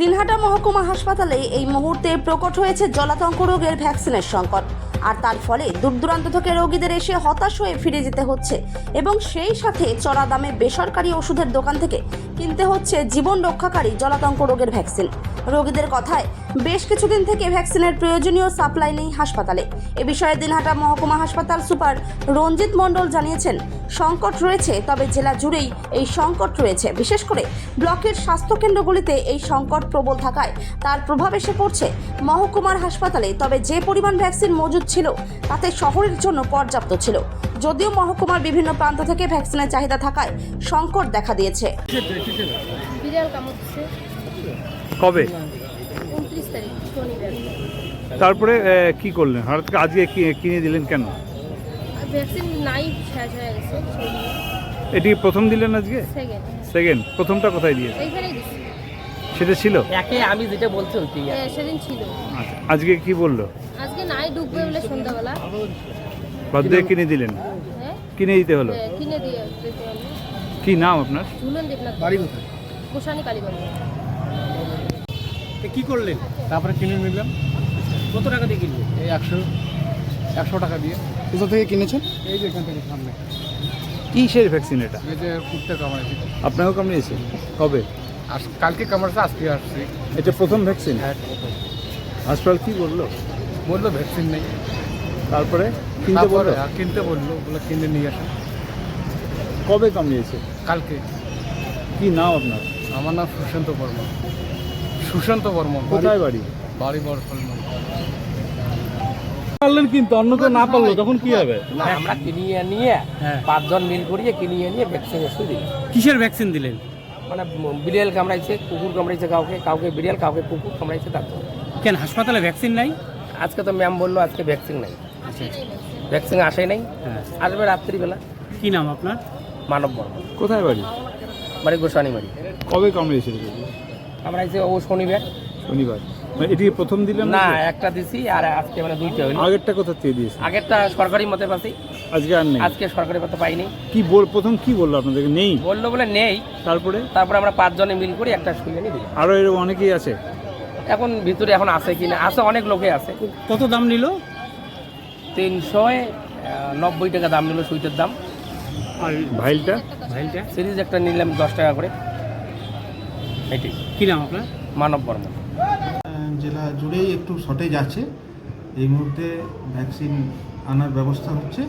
দিনহাটা মহকুমা হাসপাতালে এই মুহূর্তে প্রকট হয়েছে জলাতঙ্ক রোগের ভ্যাকসিনের সংকট। আর তার ফলে দূর দূরান্ত থেকে রোগীদের এসে হতাশ হয়ে ফিরে যেতে হচ্ছে। এবং সেই সাথে চড়া দামে বেসরকারি ওষুধের দোকান থেকে কিনতে হচ্ছে জীবন রক্ষাকারী জলাতঙ্ক রোগের ভ্যাকসিন। রোগীদের কথায় বেশ কিছুদিন থেকে ভ্যাকসিনের প্রয়োজনীয় সাপ্লাই নেই হাসপাতালে। এ বিষয়ে দিনহাটা মহকুমা হাসপাতাল সুপার রঞ্জিত মণ্ডল জানিয়েছেন, সংকট রয়েছে, তবে জেলা জুড়েই এই সংকট রয়েছে। বিশেষ করে ব্লকের স্বাস্থ্যকেন্দ্রগুলিতে এই সংকট প্রবল থাকায় তার প্রভাব এসে পড়ছে মহকুমার হাসপাতালে। তবে যে পরিমাণ ভ্যাকসিন মজুদ ছিল, তাতে শহরের জন্য পর্যাপ্ত ছিল। যদিও মহকুমার বিভিন্ন প্রান্ত থেকে ভ্যাকসিনের চাহিদা থাকায় সংকট দেখা দিয়েছে। কবে? তারপরে কি করলেন? হঠাৎ করে আজকে কিনে দিলেন কেন? আর ভ্যাকসিন নাই শেষ হয়ে গেছে এটি প্রথম দিলেন আজকে? সেকেন্ড সেকেন্ড প্রথমটা কোথায় দিয়ে? সেটা ছিল? একে আমি যেটা বলছি ওইটাই হ্যাঁ সেদিন ছিল। আচ্ছা আজকে কি বলল? আজকে নাই ডুববে বলে সন্ধ্যাবেলা। বাধ্য কিনে দিলেন? হ্যাঁ? কিনে দিতে হলো? হ্যাঁ, কিনে দিয়ে কি নাম আপনার? ঝুলন দেবনাথ। বাড়ি কোথায়? গোসানি কালীগঞ্জ। কি করলেন? তারপরে কিনে নিলাম। কত টাকা দিয়ে কিনবো? এই একশো একশো টাকা দিয়ে। কোথা থেকে কিনেছেন? এই যে এখান থেকে সামনে। কিসের ভ্যাকসিন এটা? এই যে কুত্তে কামাইছে আপনাকেও কামড়িয়েছে কবে? আজ কালকে কামারছে আজকে আসছি। এটা প্রথম ভ্যাকসিন? হ্যাঁ হাসপাতাল কি বলল? বলল ভ্যাকসিন নেই। তারপরে কিনতে বলল? আর কিনতে বলল বলে কিনে নিয়ে আসে। কবে কামড়িয়েছে কালকে। কি নাম আপনার? আমার নাম সুশান্ত বর্মা সুশান্ত বর্মন। কোথায় বাড়ি? বাড়ি বড় পারলেন কিন্তু অন্য তো না পারল তখন কি হবে? না আমরা কিনিয়ে নিয়ে হ্যাঁ। পাঁচজন মিল করিয়ে কিনিয়ে নিয়ে ভ্যাকসিন এসে দিই কিসের ভ্যাকসিন দিলেন? মানে বিড়াল কামড়াইছে কুকুর কামড়াইছে কাউকে কাউকে বিড়াল কাউকে কুকুর কামড়াইছে তার কেন হাসপাতালে ভ্যাকসিন নাই? আজকে তো ম্যাম বলল আজকে ভ্যাকসিন নাই। ভ্যাকসিন আসে নাই। হ্যাঁ। আসবে রাত্রিবেলা। কি নাম আপনার? মানব বর্মন। কোথায় বাড়ি? বাড়ি গোস্বানী বাড়ি। কবে কামড়িয়েছিল কামড়াইছে ও শনিবার। শনিবার। এটি প্রথম দিলেন না একটা দিছি আর আজকে মানে দুইটা হইল। আগেরটা কোথা থেকে দিয়েছে আগেরটা সরকারি মতে পাচ্ছি আজকে আর নেই? আজকে সরকারি মতে পাইনি। কি বল প্রথম কি বলল আপনাদেরকে? নেই? বলল বলে নেই। তারপরে? তারপরে আমরা পাঁচজনে মিল করে একটা শুয়ে নিয়ে দিলাম। এরকম অনেকেই আছে? এখন ভিতরে এখন আছে কিনা আছে অনেক লোকে আছে। কত দাম নিল? তিনশো নব্বই টাকা দাম নিল সুইটের দাম। আর ভাইলটা? ভাইলটা সিরিজ একটা নিলাম দশ টাকা করে। এটাই কি নাম আপনার? মানব বর্মন। জেলা জুড়েই একটু শর্টেজ আছে। এই মুহূর্তে ভ্যাকসিন আনার ব্যবস্থা হচ্ছে।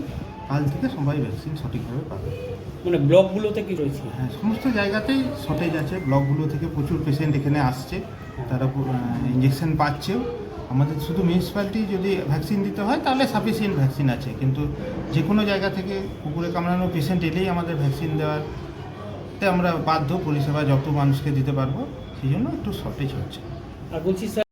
কাল থেকে সবাই ভ্যাকসিন সঠিকভাবে পাবে। মানে ব্লকগুলোতে কি রয়েছে? হ্যাঁ সমস্ত জায়গাতেই শর্টেজ আছে। ব্লকগুলো থেকে প্রচুর পেশেন্ট এখানে আসছে। তারা ইঞ্জেকশন পাচ্ছেও আমাদের শুধু মিউনিসিপ্যালিটি যদি ভ্যাকসিন দিতে হয় তাহলে সাফিসিয়েন্ট ভ্যাকসিন আছে। কিন্তু যে কোনো জায়গা থেকে কুকুরে কামড়ানো পেশেন্ট এলেই আমাদের ভ্যাকসিন দেওয়ার তে আমরা বাধ্য পরিষেবা যত মানুষকে দিতে পারব সেই জন্য একটু শর্টেজ হচ্ছে। আর বলছি স্যার